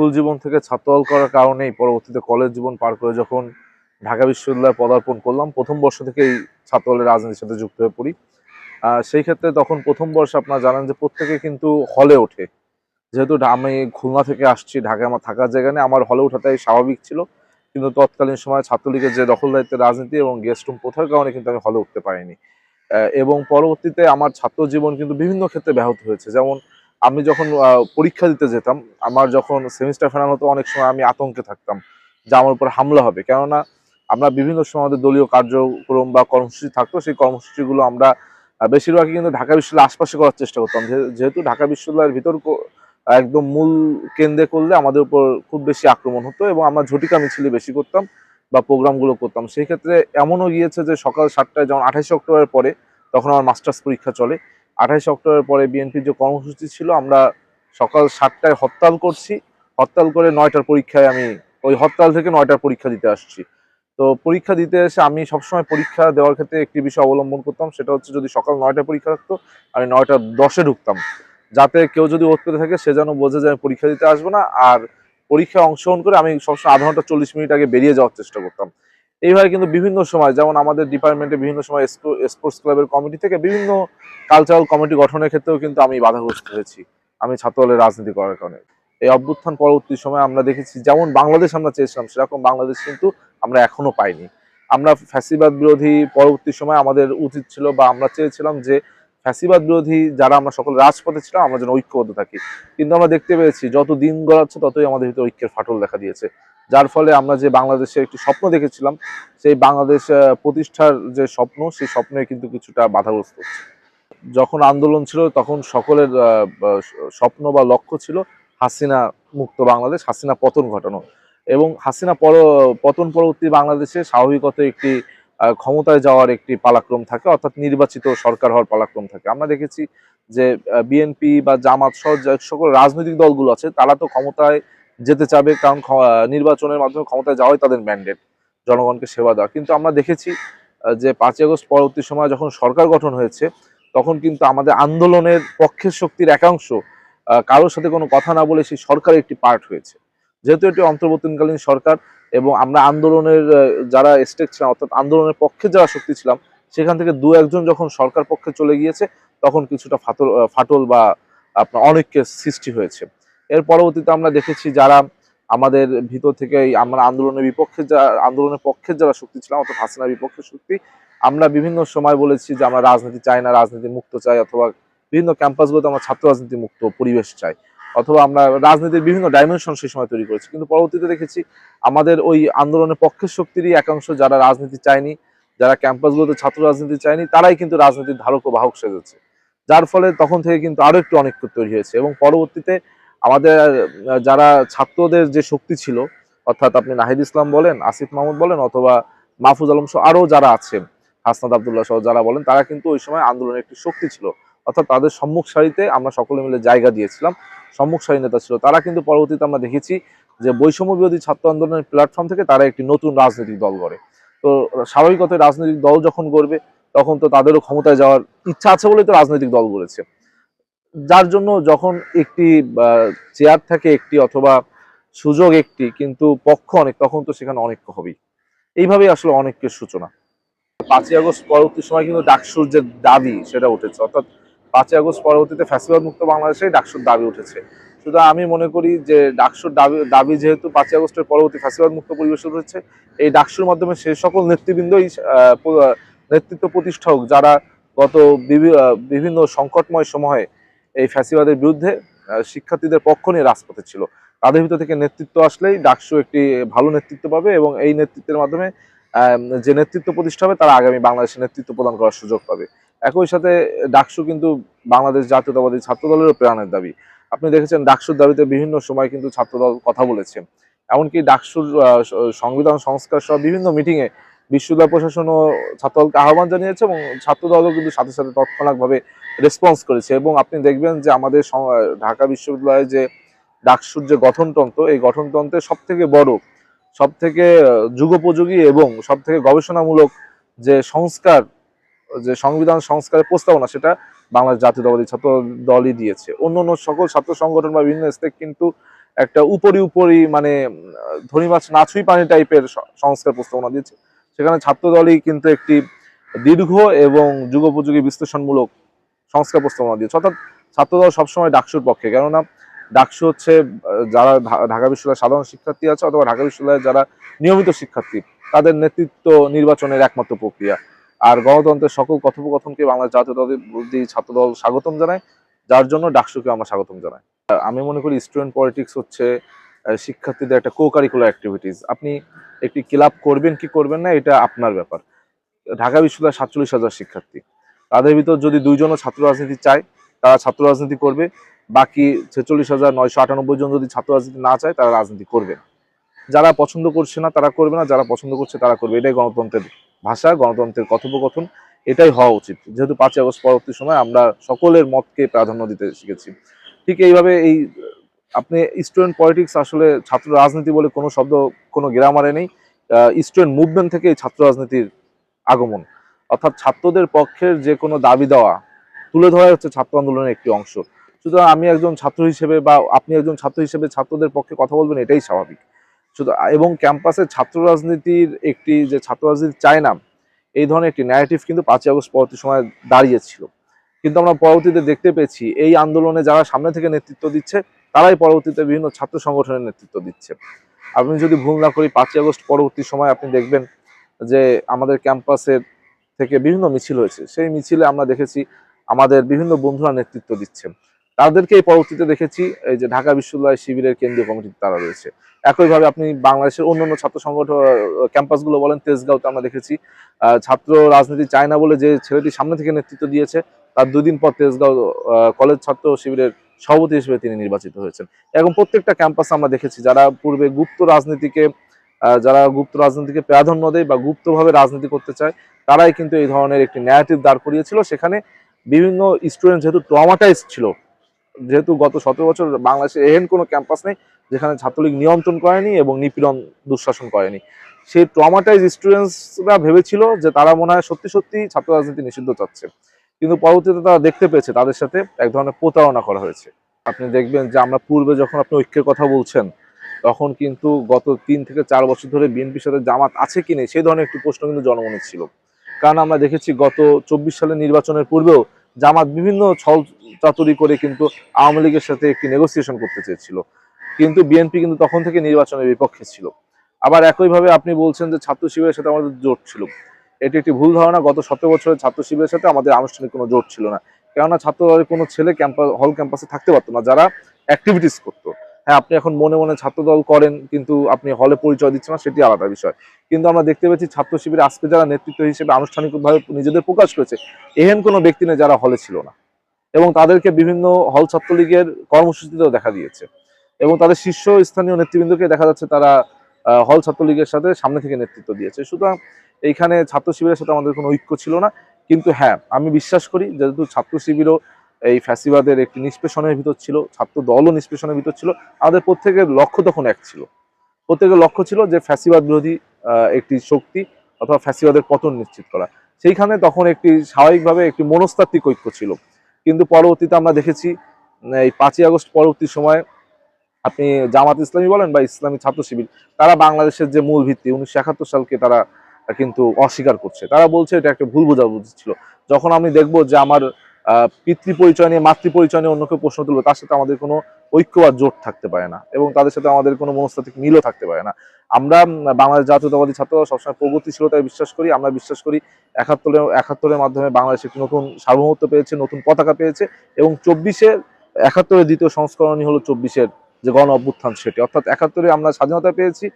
School জীবন থেকে ছাত্রদল করার কারণেই পরবর্তীতে কলেজ জীবন পার করে যখন ঢাকা বিশ্ববিদ্যালয়ে পদার্পণ করলাম, প্রথম বর্ষ থেকেই ছাত্রদলের রাজনীতির সাথে যুক্ত হয়ে পড়ি। সেই ক্ষেত্রে তখন প্রথম বর্ষে আপনারা জানেন যে প্রত্যেকে কিন্তু হলে ওঠে। যেহেতু আমি খুলনা থেকে আসছি, ঢাকায় আমার থাকার জায়গা নেই, আমার হলে ওঠাটাই স্বাভাবিক ছিল। কিন্তু তৎকালীন সময় ছাত্রলীগের যে দখল দায়িত্বের রাজনীতি এবং গেস্ট রুম প্রথার কারণে কিন্তু আমি হলে উঠতে পারিনি। এবং পরবর্তীতে আমার ছাত্র জীবন কিন্তু বিভিন্ন ক্ষেত্রে ব্যাহত হয়েছে। যেমন আমি যখন পরীক্ষা দিতে যেতাম, আমার যখন সেমিস্টার ফাইনাল হতো, অনেক সময় আমি আতঙ্কে থাকতাম যে আমার উপর হামলা হবে। কেননা আমরা বিভিন্ন সময় আমাদের দলীয় কার্যক্রম বা কর্মসূচি থাকতো, সেই কর্মসূচিগুলো আমরা বেশিরভাগই কিন্তু ঢাকা বিশ্ববিদ্যালয়ের আশপাশে করার চেষ্টা করতাম। যেহেতু ঢাকা বিশ্ববিদ্যালয়ের ভিতর একদম মূল কেন্দ্রে করলে আমাদের উপর খুব বেশি আক্রমণ হতো এবং আমরা ঝটিকা মিছিলে বেশি করতাম বা প্রোগ্রামগুলো করতাম। সেই ক্ষেত্রে এমনও গিয়েছে যে সকাল সাতটায়, যেমন আঠাশে অক্টোবরের পরে, তখন আমার মাস্টার্স পরীক্ষা চলে। আঠাশে অক্টোবরের পরে বিএনপির যে কর্মসূচি ছিল, আমরা সকাল সাতটায় হরতাল করছি। হরতাল করে নয়টার পরীক্ষায় আমি ওই হরতাল থেকে নয়টার পরীক্ষা দিতে আসছি। তো পরীক্ষা দিতে এসে আমি সবসময় পরীক্ষা দেওয়ার ক্ষেত্রে একটি বিষয় অবলম্বন করতাম, সেটা হচ্ছে যদি সকাল নয়টায় পরীক্ষা থাকতো, আমি নয়টা দশে ঢুকতাম। যাতে কেউ যদি ওত পেতে থাকে, সে যেন বোঝে যে আমি পরীক্ষা দিতে আসব না। আর পরীক্ষায় অংশগ্রহণ করে আমি সবসময় আধা ঘণ্টা চল্লিশ মিনিট আগে বেরিয়ে যাওয়ার চেষ্টা করতাম। এইভাবে কিন্তু বিভিন্ন সময়, যেমন আমাদের ডিপার্টমেন্টে বিভিন্ন সময় স্পোর্টস ক্লাবের কমিটি থেকে বিভিন্ন কালচারাল কমিটি গঠনের ক্ষেত্রেও কিন্তু আমি বাধাগ্রস্ত হয়েছি। আমি ছাত্রদলের রাজনীতি করার কারণে। এই অভ্যুত্থান পরবর্তী সময় আমরা দেখেছি, যেমন বাংলাদেশ আমরা চেয়েছিলাম, সেরকম বাংলাদেশ কিন্তু আমরা এখনও পাইনি। আমরা ফ্যাসিবাদ বিরোধী পরবর্তী সময় আমাদের উচিত ছিল বা আমরা চেয়েছিলাম যে ফ্যাসিবাদ বিরোধী যারা আমরা সকল রাজপথে ছিলাম, আমরা যেন ঐক্যবদ্ধ থাকি। কিন্তু আমরা দেখতে পেয়েছি, যত দিন গড়াচ্ছে, ততই আমাদের ভিতরে ঐক্যের ফাটল দেখা দিয়েছে। যার ফলে আমরা যে বাংলাদেশের একটি স্বপ্ন দেখেছিলাম, সেই বাংলাদেশ প্রতিষ্ঠার যে স্বপ্ন, সেই স্বপ্নে কিন্তু কিছুটা বাধাগ্রস্ত হচ্ছে। যখন আন্দোলন ছিল, তখন সকলের স্বপ্ন বা লক্ষ্য ছিল হাসিনা মুক্ত বাংলাদেশ, হাসিনা পতন ঘটানো। এবং হাসিনা পর, পতন পরবর্তী বাংলাদেশে স্বাভাবিকত একটি ক্ষমতায় যাওয়ার একটি পালাক্রম থাকে, অর্থাৎ নির্বাচিত সরকার হওয়ার পালাক্রম থাকে। আমরা দেখেছি যে বিএনপি বা জামাত সহ সকল রাজনৈতিক দলগুলো আছে, তারা তো ক্ষমতায় যেতে চাবে, কারণ নির্বাচনের মাধ্যমে ক্ষমতায় যাওয়াই তাদের ম্যান্ডেট জনগণকে সেবা দেওয়া। কিন্তু আমরা দেখেছি যে পাঁচই আগস্ট পরবর্তী সময় যখন সরকার গঠন হয়েছে, তখন কিন্তু আমাদের আন্দোলনের পক্ষের শক্তির একাংশ কারোর সাথে কোনো কথা না বলে সেই সরকারের একটি পার্ট হয়েছে। যেহেতু এটি অন্তর্বর্তীকালীন সরকার এবং আমরা আন্দোলনের যারা স্টেক ছিলাম, অর্থাৎ আন্দোলনের পক্ষে যারা শক্তি ছিলাম, সেখান থেকে দু একজন যখন সরকার পক্ষে চলে গিয়েছে, তখন কিছুটা ফাটল ফাটল বা আপনার অনৈক্যের সৃষ্টি হয়েছে। এর পরবর্তীতে আমরা দেখেছি যারা আমাদের ভিতর থেকে আমরা আন্দোলনের বিপক্ষে যা, আন্দোলনের পক্ষে যারা শক্তি ছিলাম, অর্থাৎ হাসিনার বিপক্ষে শক্তি, আমরা বিভিন্ন সময় বলেছি যে আমরা রাজনীতি চাই না, রাজনীতি মুক্ত চাই, অথবা বিভিন্ন ক্যাম্পাসগুলোতে আমরা ছাত্র রাজনীতি মুক্ত পরিবেশ চাই। অথবা আমরা রাজনীতির বিভিন্ন ডাইমেনশন সেই সময় তৈরি করেছি। কিন্তু পরবর্তীতে দেখেছি আমাদের ওই আন্দোলনের পক্ষের শক্তিরই একাংশ যারা রাজনীতি চায়নি, যারা ক্যাম্পাসগুলোতে ছাত্র রাজনীতি চায়নি, তারাই কিন্তু রাজনীতির ধারক ও বাহক সেজেছে। যার ফলে তখন থেকে কিন্তু আরও একটু অনেক তৈরি হয়েছে এবং পরবর্তীতে আমাদের যারা ছাত্রদের যে শক্তি ছিল, অর্থাৎ আপনি নাহিদ ইসলাম বলেন, আসিফ মাহমুদ বলেন, অথবা মাহফুজ আলম সহ আরও যারা আছেন, হাসনাত আবদুল্লাহ সহ যারা বলেন, তারা কিন্তু ওই সময় আন্দোলনের একটি শক্তি ছিল। অর্থাৎ তাদের সম্মুখ সারিতে আমরা সকলে মিলে জায়গা দিয়েছিলাম। সম্মুখ সারি নেতা ছিল। তারা কিন্তু পরবর্তীতে আমরা দেখেছি যে বৈষম্য বিরোধী ছাত্র আন্দোলনের প্ল্যাটফর্ম থেকে তারা একটি নতুন রাজনৈতিক দল গড়ে। তো স্বাভাবিকত রাজনৈতিক দল যখন গড়বে, তখন তো তাদেরও ক্ষমতায় যাওয়ার ইচ্ছা আছে বলেই তো রাজনৈতিক দল গড়েছে। যার জন্য যখন একটি চেয়ার থাকে একটি অথবা সুযোগ একটি, কিন্তু পক্ষ অনেক, তখন তো সেখানে অনেক হবেই। এইভাবেই আসলে অনেকের সূচনা। পাঁচই আগস্ট পরবর্তী সময় কিন্তু ডাকসুর যে দাবি সেটা উঠেছে। অর্থাৎ পাঁচই আগস্ট পরবর্তীতে ফ্যাসিবাদ মুক্ত বাংলাদেশে ডাকসুর দাবি উঠেছে। সুতরাং আমি মনে করি যে ডাকসুর দাবি দাবি যেহেতু পাঁচই আগস্টের পরবর্তী ফ্যাসিবাদ মুক্ত পরিবেশ উঠেছে এই ডাকসুর মাধ্যমে সে সকল নেতৃবৃন্দই নেতৃত্ব প্রতিষ্ঠা হোক, যারা গত বিভিন্ন সংকটময় সময়ে এই ফ্যাসিবাদের বিরুদ্ধে শিক্ষার্থীদের পক্ষ নিয়ে রাজপথে ছিল, তাদের ভিতর থেকে নেতৃত্ব আসলেই ডাকসু একটি ভালো নেতৃত্ব পাবে এবং এই নেতৃত্বের মাধ্যমে যে নেতৃত্ব প্রতিষ্ঠা হবে, তারা আগামী বাংলাদেশে নেতৃত্ব প্রদান করার সুযোগ পাবে। একই সাথে ডাকসু কিন্তু বাংলাদেশ জাতীয়তাবাদী ছাত্র দলেরও প্রেরণের দাবি। আপনি দেখেছেন ডাকসুর দাবিতে বিভিন্ন সময় কিন্তু ছাত্রদল কথা বলেছে। এমনকি ডাকসুর সংবিধান সংস্কার সহ বিভিন্ন মিটিংয়ে বিশ্ববিদ্যালয় প্রশাসন ও ছাত্রদলকে আহ্বান জানিয়েছে এবং ছাত্রদলও কিন্তু সাথে সাথে তৎক্ষণাৎভাবে রেসপন্স করেছে এবং আপনি দেখবেন যে আমাদের ঢাকা বিশ্ববিদ্যালয়ে যে ডাকসুর যে গঠনতন্ত্র, এই গঠনতন্ত্রের সব থেকে বড় সব থেকে যুগোপযোগী এবং সব থেকে গবেষণামূলক যে সংস্কার যে সংবিধান সংস্কারের প্রস্তাবনা, সেটা বাংলাদেশ জাতীয়তাবাদী ছাত্র দলই দিয়েছে। অন্য অন্য সকল ছাত্র সংগঠন বা বিভিন্ন স্টেক কিন্তু একটা উপরি উপরি মানে ধনী মাছ নাছুই পানি টাইপের সংস্কার প্রস্তাবনা দিয়েছে। সেখানে ছাত্রদলই কিন্তু একটি দীর্ঘ এবং যুগোপযোগী বিশ্লেষণমূলক সংস্কার প্রস্তাবনা দিয়েছে। অর্থাৎ ছাত্রদল সবসময় ডাকসুর পক্ষে, কেননা ডাকসু হচ্ছে, যারা ঢাকা বিশ্ববিদ্যালয়ের সাধারণ শিক্ষার্থী আছে অথবা ঢাকা বিশ্ববিদ্যালয়ের যারা নিয়মিত শিক্ষার্থী, তাদের নেতৃত্ব নির্বাচনের একমাত্র প্রক্রিয়া। আর গণতন্ত্রের সকল কথোপকথনকে বাংলাদেশ জাতীয়তাবাদী ছাত্রদল স্বাগতম জানায়, যার জন্য ডাকসুকে আমরা স্বাগতম জানাই। আমি মনে করি স্টুডেন্ট পলিটিক্স হচ্ছে শিক্ষার্থীদের একটা কো কারিকুলার অ্যাক্টিভিটিস আপনি একটি ক্লাব করবেন কি করবেন না, এটা আপনার ব্যাপার। ঢাকা বিশ্ববিদ্যালয়ের সাতচল্লিশ হাজার শিক্ষার্থী। তাদের ভিতর যদি দুইজনও ছাত্র রাজনীতি চায়, তারা ছাত্র রাজনীতি করবে। বাকি ছেচল্লিশ হাজার নয়শো আটানব্বই জন যদি ছাত্র রাজনীতি না চায়, তারা রাজনীতি করবে যারা পছন্দ করছে না, তারা করবে না। যারা পছন্দ করছে, তারা করবে। এটাই গণতন্ত্রের ভাষা, গণতন্ত্রের কথোপকথন, এটাই হওয়া উচিত। যেহেতু পাঁচই আগস্ট পরবর্তী সময় আমরা সকলের মতকে প্রাধান্য দিতে শিখেছি। ঠিক এইভাবে এই, আপনি স্টুডেন্ট পলিটিক্স আসলে ছাত্র রাজনীতি বলে কোনো শব্দ, কোনো গ্রামারে নেই। স্টুডেন্ট মুভমেন্ট থেকে ছাত্র রাজনীতির আগমন। অর্থাৎ ছাত্রদের পক্ষের যে কোনো দাবি দেওয়া, তুলে ধরা হচ্ছে ছাত্র আন্দোলনের একটি অংশ। সুতরাং আমি একজন ছাত্র হিসেবে বা আপনি একজন ছাত্র হিসেবে ছাত্রদের পক্ষে কথা বলবেন, এটাই স্বাভাবিক। শুধু এবং ক্যাম্পাসে ছাত্র রাজনীতির একটি যে ছাত্র রাজনীতি চায় না এই ধরনের একটি ন্যারেটিভ কিন্তু পাঁচই আগস্ট পরবর্তী সময় দাঁড়িয়েছিল। কিন্তু আমরা পরবর্তীতে দেখতে পেয়েছি, এই আন্দোলনে যারা সামনে থেকে নেতৃত্ব দিচ্ছে, তারাই পরবর্তীতে বিভিন্ন ছাত্র সংগঠনের নেতৃত্ব দিচ্ছে। আপনি যদি ভুল না করি, পাঁচই আগস্ট পরবর্তী সময় আপনি দেখবেন যে আমাদের ক্যাম্পাসের থেকে বিভিন্ন মিছিল হয়েছে। সেই মিছিলে আমরা দেখেছি, আমাদের বিভিন্ন বন্ধুরা নেতৃত্ব দিচ্ছে। তাদেরকে এই পরবর্তীতে দেখেছি, এই যে ঢাকা বিশ্ববিদ্যালয় শিবিরের কেন্দ্রীয় কমিটিতে তারা রয়েছে। একইভাবে আপনি বাংলাদেশের অন্যান্য ছাত্র সংগঠন ক্যাম্পাসগুলো বলেন, তেজগাঁওতে আমরা দেখেছি ছাত্র রাজনীতি চায় না বলে যে ছেলেটি সামনে থেকে নেতৃত্ব দিয়েছে, তার দুদিন পর তেজগাঁও কলেজ ছাত্র শিবিরের সভাপতি হিসেবে তিনি নির্বাচিত হয়েছেন। এবং প্রত্যেকটা ক্যাম্পাসে আমরা দেখেছি, যারা পূর্বে গুপ্ত রাজনীতিকে যারা গুপ্ত রাজনীতিকে প্রাধান্য দেয় বা গুপ্তভাবে রাজনীতি করতে চায়, তারাই কিন্তু এই ধরনের একটি ন্যারেটিভ দাঁড় করিয়েছিল। সেখানে বিভিন্ন স্টুডেন্ট যেহেতু ট্রমাটাইজ ছিল যেহেতু গত সতেরো বছর বাংলাদেশে এহেন কোনো ক্যাম্পাস নেই যেখানে ছাত্রলীগ নিয়ন্ত্রণ করেনি এবং নিপীড়ন দুঃশাসন করেনি। সেই ট্রমাটাইজ স্টুডেন্টসরা ভেবেছিল যে তারা মনে হয় সত্যি সত্যি ছাত্র রাজনীতি নিষিদ্ধ চাচ্ছে। কিন্তু পরবর্তীতে তারা দেখতে পেয়েছে তাদের সাথে এক ধরনের প্রতারণা করা হয়েছে। আপনি দেখবেন যে আমরা পূর্বে যখন আপনি ঐক্যের কথা বলছেন, তখন কিন্তু গত তিন থেকে চার বছর ধরে বিএনপির সাথে জামাত আছে কি নেই, সেই ধরনের একটি প্রশ্ন কিন্তু জনমনে ছিল। কারণ আমরা দেখেছি গত চব্বিশ সালের নির্বাচনের পূর্বেও জামাত বিভিন্ন ছল চাতুরি করে কিন্তু আওয়ামী লীগের সাথে একটি নেগোসিয়েশন করতে চেয়েছিল। কিন্তু বিএনপি কিন্তু তখন থেকে নির্বাচনের বিপক্ষে ছিল। আবার একইভাবে আপনি বলছেন যে ছাত্র শিবিরের সাথে আমাদের জোট ছিল। এটি একটি ভুল ধারণা, গত সতেরো বছরের ছাত্র শিবিরের সাথে আমাদের আনুষ্ঠানিক কোনো জোট ছিল না। কেননা ছাত্র দলের কোনো ছেলে ক্যাম্পাস, হল ক্যাম্পাসে থাকতে পারতো না, যারা অ্যাক্টিভিটিস করতো। হ্যাঁ আপনি এখন মনে মনে ছাত্র দল করেন, কিন্তু আপনি হলে পরিচয় দিচ্ছেন না, সেটি আলাদা বিষয়। কিন্তু আমরা দেখতে পেয়েছি ছাত্র শিবিরে আজকে যারা নেতৃত্ব হিসেবে আনুষ্ঠানিকভাবে নিজেদের প্রকাশ করেছে, এহেন কোনো ব্যক্তি নেই যারা হলে ছিল না। এবং তাদেরকে বিভিন্ন হল ছাত্রলীগের কর্মসূচিতেও দেখা দিয়েছে। এবং তাদের শীর্ষ স্থানীয় নেতৃবৃন্দকে দেখা যাচ্ছে তারা হল ছাত্রলীগের সাথে সামনে থেকে নেতৃত্ব দিয়েছে। সুতরাং এইখানে ছাত্র শিবিরের সাথে আমাদের কোনো ঐক্য ছিল না। কিন্তু হ্যাঁ আমি বিশ্বাস করি, যেহেতু ছাত্র শিবিরও এই ফ্যাসিবাদের একটি নিষ্পেষণের ভিতর ছিল, ছাত্র দলও নিষ্পেষণের ভিতর ছিল। আমাদের প্রত্যেকের লক্ষ্য তখন এক ছিল। প্রত্যেকের লক্ষ্য ছিল যে ফ্যাসিবাদ বিরোধী একটি শক্তি অথবা ফ্যাসিবাদের পতন নিশ্চিত করা। সেইখানে তখন একটি স্বাভাবিকভাবে একটি মনস্তাত্ত্বিক ঐক্য ছিল। কিন্তু পরবর্তীতে আমরা দেখেছি এই পাঁচই আগস্ট পরবর্তী সময় আপনি জামাত ইসলামী বলেন বা ইসলামী ছাত্র শিবির, তারা বাংলাদেশের যে মূল ভিত্তি, উনিশশো একাত্তর সালকে তারা কিন্তু অস্বীকার করছে। তারা বলছে এটা একটা ভুল বোঝাবুঝি ছিল। যখন আমি দেখব যে আমার পিতৃ পরিচয় নিয়ে মাতৃ পরিচয় নিয়ে অন্য কেউ প্রশ্ন তুলবে, তার সাথে আমাদের কোনো ঐক্য বা জোট থাকতে পারে না এবং তাদের সাথে আমাদের কোনো মনস্তাত্ত্বিক মিলও থাকতে পারে না। আমরা বাংলাদেশ জাতীয়তাবাদী ছাত্র সবসময় প্রগতিশীলতায় বিশ্বাস করি, আমরা বিশ্বাস করি একাত্তরের একাত্তরের মাধ্যমে বাংলাদেশ একটি নতুন সার্বভৌমত্ব পেয়েছে, নতুন পতাকা পেয়েছে এবং চব্বিশের একাত্তরের দ্বিতীয় সংস্করণই হলো চব্বিশের যে গণ অভ্যুত্থান সেটি। অর্থাৎ একাত্তরে আমরা স্বাধীনতা পেয়েছি,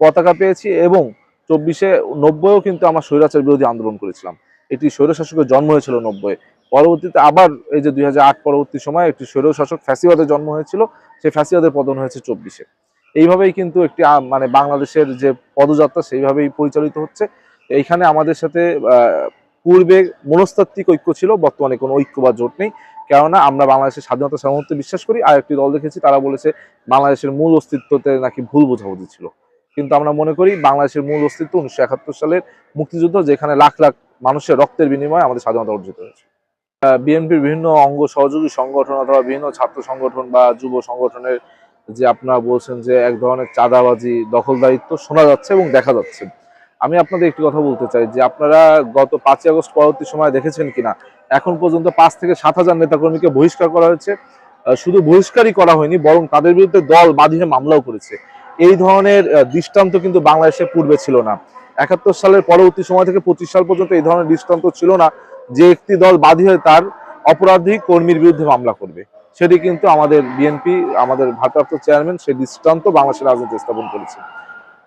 পতাকা পেয়েছি এবং চব্বিশে নব্বইও কিন্তু আমরা স্বৈরাচার বিরোধী আন্দোলন করেছিলাম। এটি স্বৈরশাসকের জন্ম হয়েছিল নব্বই পরবর্তীতে আবার এই যে দুই হাজার আট পরবর্তী সময় একটি স্বৈরশাসক ফ্যাসিবাদের জন্ম হয়েছিল সেই ফ্যাসিবাদের পতন হয়েছে চব্বিশে। এইভাবেই কিন্তু একটি মানে বাংলাদেশের যে পদযাত্রা সেইভাবেই পরিচালিত হচ্ছে। এইখানে আমাদের সাথে পূর্বে মনস্তাত্ত্বিক ঐক্য ছিল, বর্তমানে কোনো ঐক্য বা জোট নেই। কেননা আমরা বাংলাদেশের স্বাধীনতা সার্বভৌমত্বে বিশ্বাস করি, আর একটি দল দেখেছি, তারা বলেছে বাংলাদেশের মূল অস্তিত্বতে নাকি ভুল বোঝাবুঝি ছিল। কিন্তু আমরা মনে করি বাংলাদেশের মূল অস্তিত্ব উনিশশো একাত্তর সালের মুক্তিযুদ্ধ, যেখানে লাখ লাখ মানুষের রক্তের বিনিময়ে আমাদের স্বাধীনতা অর্জিত হয়েছে। বিএনপির বিভিন্ন অঙ্গ সহযোগী সংগঠন অথবা বিভিন্ন ছাত্র সংগঠন বা যুব সংগঠনের যে আপনারা বলছেন যে এক ধরনের চাঁদাবাজি, দখলদারিত্ব শোনা যাচ্ছে এবং দেখা যাচ্ছে। আমি আপনাদের একটি কথা বলতে চাই যে আপনারা গত পাঁচই আগস্ট পরবর্তী সময় দেখেছেন কিনা? এখন পর্যন্ত পাঁচ থেকে সাত হাজার নেতাকর্মীকে বহিষ্কার করা হয়েছে। শুধু বহিষ্কারই করা হয়নি, বরং তাদের বিরুদ্ধে দল বাঁধিয়ে মামলাও করেছে। এই ধরনের দৃষ্টান্ত কিন্তু বাংলাদেশে পূর্বে ছিল না। একাত্তর সালের পরবর্তী সময় থেকে পঁচিশ সাল পর্যন্ত এই ধরনের দৃষ্টান্ত ছিল না। যে একটি দল বাদী হয়ে তার অপরাধী কর্মীর বিরুদ্ধে মামলা করবে, সেটি কিন্তু আমাদের বিএনপি আমাদের ভারপ্রাপ্ত চেয়ারম্যান সেই দৃষ্টান্ত বাংলাদেশের রাজনীতি স্থাপন করেছে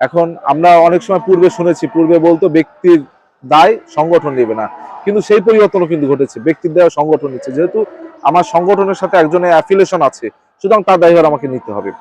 এখন আমরা অনেক সময় পূর্বে শুনেছি, পূর্বে বলতো ব্যক্তির দায় সংগঠন নেবে না, কিন্তু সেই পরিবর্তনও কিন্তু ঘটেছে, ব্যক্তির দায় সংগঠন নিচ্ছে। যেহেতু আমার সংগঠনের সাথে একজনের অ্যাফিলেশন আছে, সুতরাং তার দায়ভার আমাকে নিতে হবে।